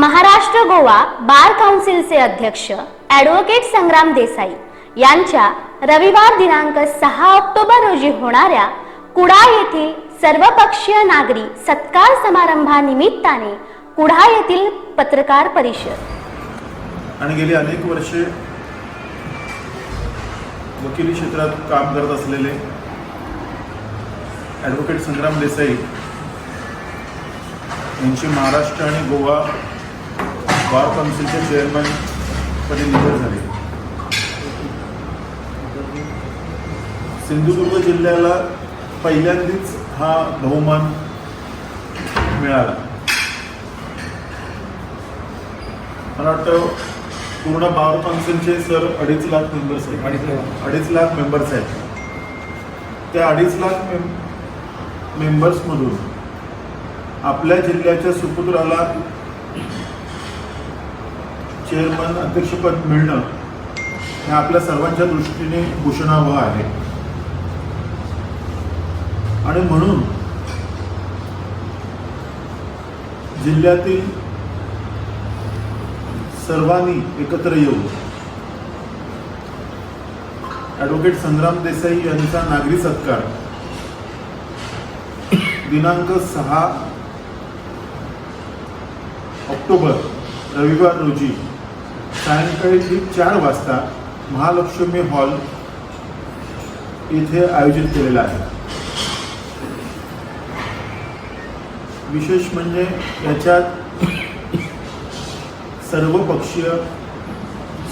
महाराष्ट्र गोवा बार काउन्सिलचे अध्यक्ष ॲडव्होकेट संग्राम देसाई यांच्या रविवार दिनांक सहा ऑक्टोबर रोजी होणाऱ्या कुडा येथील सर्वपक्षीय नागरी सत्कार समारंभानिमित्ताने कुडा येथील पत्रकार परिषद. आणि गेली अनेक वर्षे वकिली क्षेत्रात काम करत असलेले ॲडव्होकेट संग्राम देसाई यांची महाराष्ट्र आणि गोवा बार काउन्सिलचे चेअरमन पदी निवड झाली. सिंधुदुर्ग जिल्ह्याला पहिल्यांदाच हा बहुमान मिळाला. मला वाटतं पूर्ण बार काउन्सिलचे सर अडीच लाख मेंबर्स आहेत. अडीच लाख. मेंबर्स आहेत. त्या अडीच लाख में मेंबर्समधून आपल्या जिल्ह्याच्या सुपुत्राला चेअरमन अध्यक्षपद मिळणं हे आपल्या सर्वांच्या दृष्टीने भूषणावह आहे. आणि म्हणून जिल्ह्यातील सर्वांनी एकत्र येऊन ॲडव्होकेट संग्राम देसाई यांचा नागरी सत्कार दिनांक सहा ऑक्टोबर रविवार रोजी सायंकाळी ठीक चार वाजता महालक्ष्मी हॉल येथे आयोजित केलेला आहे. विशेष म्हणजे याच्यात सर्वपक्षीय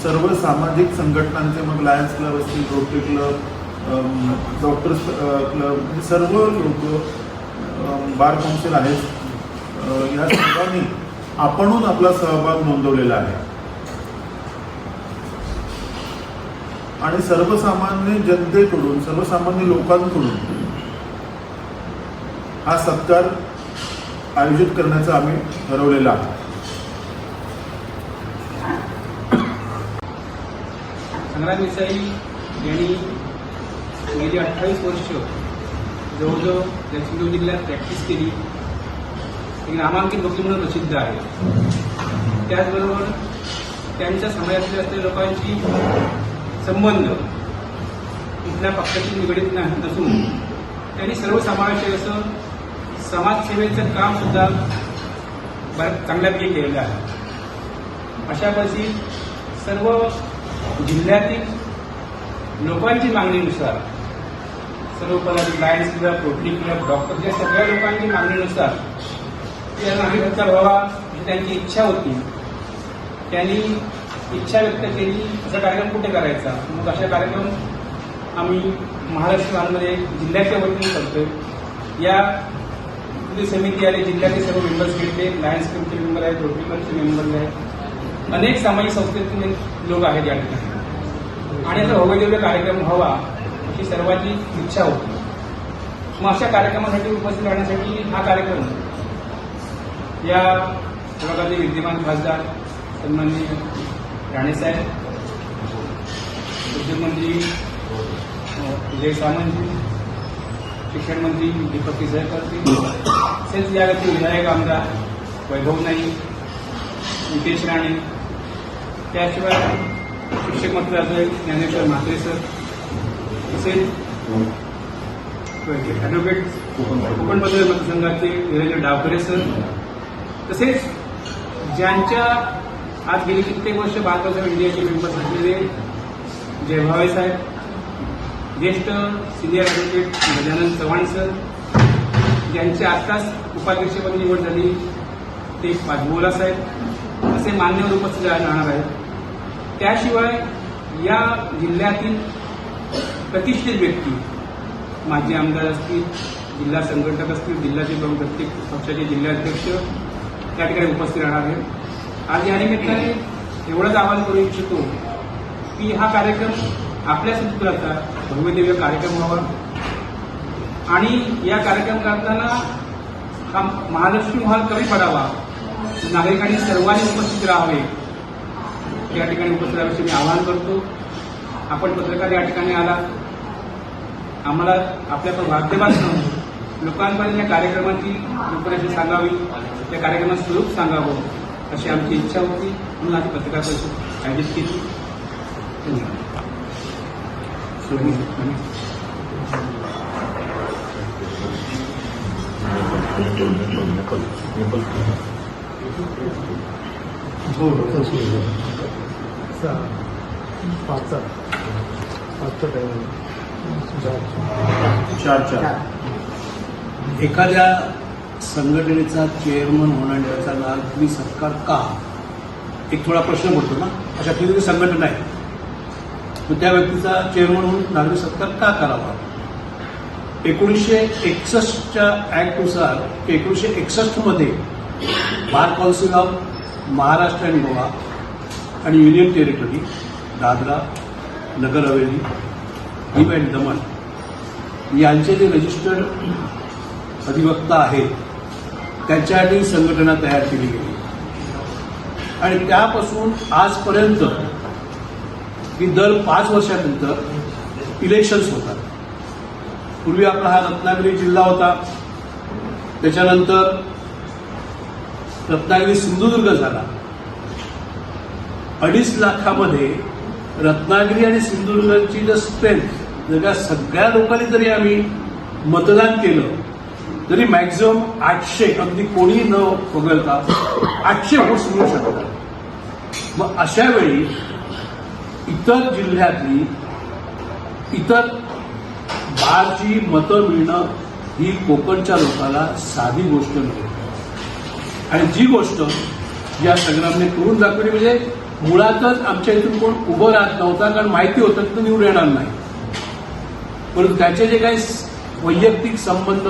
सर्व सामाजिक संघटनांचे मग लायन्स क्लब असतील रोटरी क्लब डॉक्टर्स क्लब हे सर्व लोक बार काउन्सिल आहेत. या सर्वांनी आपणहून आपला सहभाग नोंदवलेला आहे. आणि सर्वसामान्य जनतेकडून सर्वसामान्य लोकांकडून हा सत्कार आयोजित करण्याचं आम्ही ठरवलेलं आहे. संग्राम देसाई यांनी गेली अठ्ठावीस वर्ष जवळजवळ या जिल्ह्यात प्रॅक्टिस केली. एक नामांकित वकील म्हणून प्रसिद्ध आहे. त्याचबरोबर त्यांच्या समाजातल्या असलेल्या लोकांची संबंध कुठल्या पक्षाशी निगडीत नाही नसून. त्यांनी सर्वसमावेशक असं समाजसेवेचं काम सुद्धा चांगल्यापैकी केलेलं आहे. अशा परिस्थितीत सर्व जिल्ह्यातील लोकांची मागणीनुसार सर्व पदाधिकारी lions club rotary club doctor या सगळ्या लोकांची मागणीनुसार या नागरिकता व्हावा ही त्यांची इच्छा होती. त्यांनी इच्छा व्यक्त केली असा कार्यक्रम कुठे करायचा? मग अशा कार्यक्रम आम्ही महाराष्ट्र भवनमध्ये जिल्ह्याच्या वतीने करतोय. या समिती आली जिल्ह्याचे सर्व मेंबर्स घेतले लायन्स क्लबचे मेंबर आहेत रोटरी क्लबचे मेंबर आहेत. अनेक सामाजिक संस्थेतील लोक आहेत या ठिकाणी. आणि असा भव्यदिव्य कार्यक्रम व्हावा अशी सर्वांची इच्छा होती. मग अशा कार्यक्रमासाठी उपस्थित राहण्यासाठी हा कार्यक्रम या विभागाचे विद्यमान खासदार सन्माननीय राणेसाहेब उद्योगमंत्री अं, विजय सामंतजी शिक्षण मंत्री दीपक केसरकर तसेच या व्यक्ती विधायक आमदार वैभव नाईक नितेश राणे त्याशिवाय शिक्षक मंत्रालय ज्ञानेश्वर म्हात्रे सर तसेच ॲडव्होकेट कोकण पदवी मतदारसंघाचे निरंजन डावकरे सर तसेच ज्यांच्या आज गेली कित्येक वर्ष भारताच्या इंडियाचे मेंबर्स असलेले जयभावे साहेब. ज्येष्ठ senior advocate Gajanan Chavan sir ज्यांची आत्ताच उपाध्यक्षपदी निवड झाली ते पाजबोला साहेब. असे मान्यवर उपस्थित राहणार आहेत. त्याशिवाय या जिल्ह्यातील प्रतिष्ठित व्यक्ती माजी आमदार असतील जिल्हा संघटक असतील जिल्ह्याचे प्रमुख प्रत्येक पक्षाचे जिल्हाध्यक्ष त्या ठिकाणी उपस्थित राहणार आहेत. आज या निमित्ताने एवढंच आवाहन करू इच्छितो की हा कार्यक्रम आपल्या सूत्राचा भव्यदिव्य कार्यक्रम व्हावा. आणि या कार्यक्रम करताना हा महालक्ष्मी हॉल कमी पडावा. नागरिकांनी सर्वांनी उपस्थित राहावे. या ठिकाणी उपस्थित राहावे मी आवाहन करतो. आपण पत्रकार या ठिकाणी आला आम्हाला आपल्या माध्यमातून लोकांपर्यंत या कार्यक्रमाची रूपरेषा सांगावी. त्या कार्यक्रमाचं स्वरूप सांगावं. अशी आमची इच्छा होती. म्हणून आज पत्रकार परिषद आयोजित केली. धन्यवाद. चार चार. एखाद्या संघटनेचा चेअरमन होण्याचा लाभ तुम्ही सत्कार का? एक थोडा प्रश्न पडतो ना. अशा ठिकाणी संघटना आहे. मग त्या व्यक्तीचा चेअरमन म्हणून नागरी सत्कार का करावा? एकोणीसशे एकसष्टच्या ऍक्टनुसार एकोणीसशे एकसष्टमध्ये bar council of Maharashtra and Goa आणि union territory Dadra Nagar Haveli Diu and Daman यांचे जे रजिस्टर्ड अधिवक्ता आहेत त्यांच्यासाठी संघटना तयार केली गेली. आणि त्यापासून आजपर्यंत की दर पाच वर्षानंतर इलेक्शन्स होतात. पूर्वी आपला हा रत्नागिरी जिल्हा होता. त्याच्यानंतर रत्नागिरी सिंधुदुर्ग झाला. अडीच लाखामध्ये रत्नागिरी आणि सिंधुदुर्गची जर स्ट्रेंथ जर का सगळ्या लोकांनी जरी आम्ही मतदान केलं तरी मॅक्झिमम आठशे अगदी कोणी न वगळता आठशे वोट्स मिळू शकतात. मग अशा वेळी इतर जिल्ह्यातली इतर बारची मतं मिळणं ही कोकणच्या लोकांना साधी गोष्ट नव्हे आणि जी गोष्ट या संग्रामने करून दाखवली म्हणजे मुळातच आमच्या इथून कोण उभं राहत नव्हता कारण माहिती होतं की तो निवडून येणार नाही. परंतु त्याचे जे काही वैयक्तिक संबंध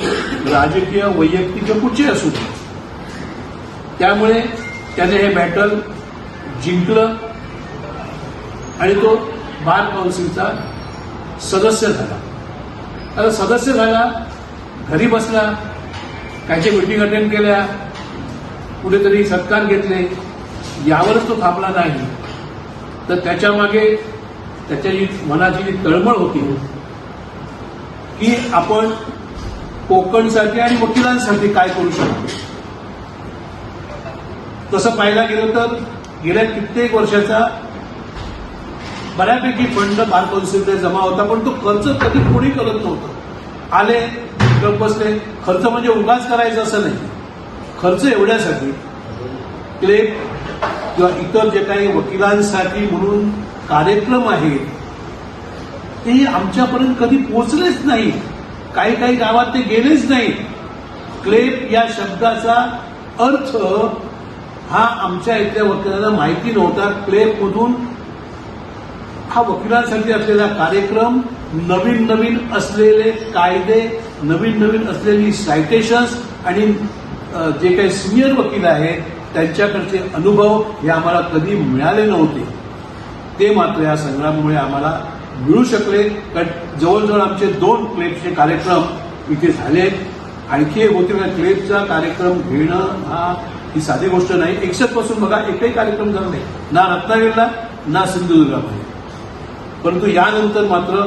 राजकीय वैयक्तिक किंवा कुठचे असू दे. त्यामुळे त्याने हे बॅटल जिंकलं आणि तो बार काउन्सिलचा सदस्य झाला. आता सदस्य झाला घरी बसला कायच्या मिटिंग अटेंड केल्या कुठेतरी सत्कार घेतले यावरच तो थांबला नाही. तर त्याच्यामागे त्याच्या जी मनाची जी तळमळ होती की आपण कोकणसाठी आणि वकिलांसाठी काय करू शकतो? तसं पाहायला गेलं तर गेल्या कित्येक वर्षाचा बऱ्यापैकी फंड बार कौन्सिलमध्ये जमा होता पण तो खर्च कधी कोणी करत नव्हतं. आले गप बसले. खर्च म्हणजे उगाच करायचा असं नाही. खर्च एवढ्यासाठी क्लेप किंवा इतर जे काही वकिलांसाठी म्हणून कार्यक्रम आहेत ते आमच्यापर्यंत कधी पोहोचलेच नाही काही काही गावात ते गेलेच नाही क्लेप या शब्दाचा अर्थ हा आमच्या इथल्या वकिलांना माहिती नव्हता. क्लेप मधून हा वकिलांसाठी असलेला कार्यक्रम नवीन नवीन असलेले कायदे नवीन नवीन असलेली सायटेशन्स आणि जे काही सिनियर वकील आहेत त्यांच्याकडचे अनुभव हे आम्हाला कधी मिळाले नव्हते. ते मात्र या संग्रामामुळे आम्हाला मिळू शकले. कारण जवळजवळ आमचे दोन क्लेबचे कार्यक्रम इथे झाले आणखी एक होते म्हणजे क्लेबचा कार्यक्रम घेणं हा ही साधी गोष्ट नाही. एकसष्टपासून बघा एकही कार्यक्रम झाला नाही. ना रत्नागिरीला ना सिंधुदुर्गामध्ये. परंतु यानंतर मात्र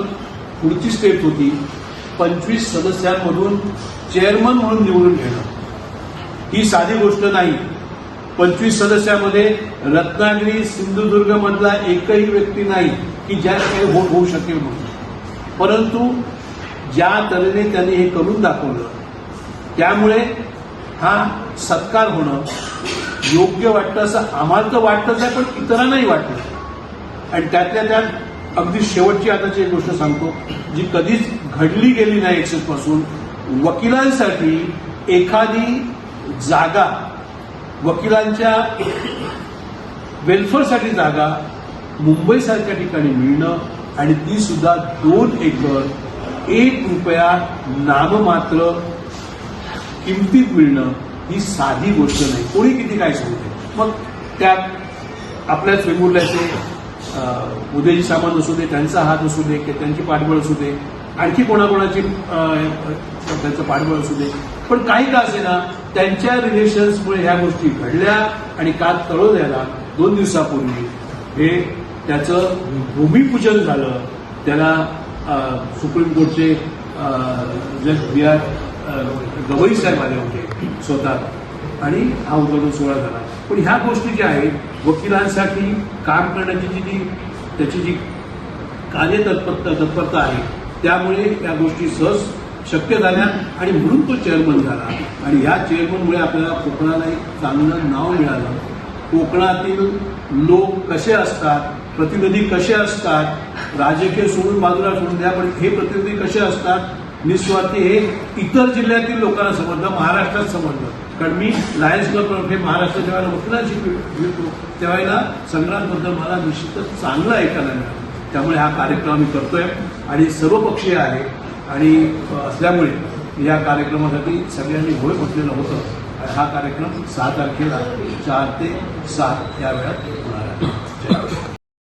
पुढची स्टेप होती पंचवीस सदस्यांमधून चेअरमन म्हणून निवडून घेणं. ही साधी गोष्ट नाही. पंचवीस सदस्यामध्ये रत्नागिरी सिंधुदुर्गमधला एकही व्यक्ती नाही की ज्या काही वोट होऊ शकेल म्हणून. परंतु ज्या तऱ्हेने त्यांनी हे करून दाखवलं त्यामुळे हा सत्कार होणं योग्य वाटतं असं आम्हाला तर वाटतंच आहे पण इतरांनाही वाटलं आणि त्यातल्या त्यात अगदी शेवटची आताची एक गोष्ट सांगतो जी कधीच घडली गेली नाही एक्सेसपासून वकिलांसाठी एखादी जागा वकिलांच्या वेलफेअरसाठी जागा मुंबईसारख्या ठिकाणी मिळणं आणि ती सुद्धा दोन एकर एक रुपया नाममात्र किमतीत मिळणं ही साधी गोष्ट नाही. कोणी किती काय सांगते? मग त्यात आपल्याच वेंगुर्ल्याचे उदयजी सामंत असू दे त्यांचा हात असू दे की त्यांची पाठबळ असू दे आणखी कोणाकोणाची त्यांचं पाठबळ असू दे. पण काही का असेना त्यांच्या रिलेशन्समुळे ह्या गोष्टी घडल्या आणि काल तळोद्याला दोन दिवसापूर्वी हे त्याचं भूमिपूजन झालं. त्याला सुप्रीम कोर्टचे जज बी आर गवई साहेब आले होते स्वतः. आणि हा उद्घाटन सोहळा झाला. पण ह्या गोष्टी ज्या आहेत वकिलांसाठी काम करण्याची जी जी त्याची जी कार्यतत्परता तत्परता आहे त्यामुळे या गोष्टी सहज शक्य झाल्या. आणि म्हणून तो चेअरमन झाला. आणि या चेअरमनमुळे आपल्याला कोकणाला एक चांगलं नाव मिळालं. कोकणातील लोक कसे असतात प्रतिनिधी कसे असतात? राजकीय सोडून बाजूला सोडून द्या पण हे प्रतिनिधी कसे असतात? निस्वार्थी हे इतर जिल्ह्यातील लोकांना समजलं महाराष्ट्रात समजलं. कारण मी लायन्स क्लबतर्फे हे महाराष्ट्र जेव्हा वकिलांशी भेटतो त्यावेळेला संग्रामबद्दल मला निश्चितच चांगलं ऐकायला मिळालं. त्यामुळे हा कार्यक्रम आम्ही करतोय. आणि सर्वपक्षीय आहे. आणि असल्यामुळे या कार्यक्रमासाठी सगळ्यांनी होय म्हटलेलं होतं. हा कार्यक्रम सहा तारखेला चार ते सात या वेळात होणार आहे.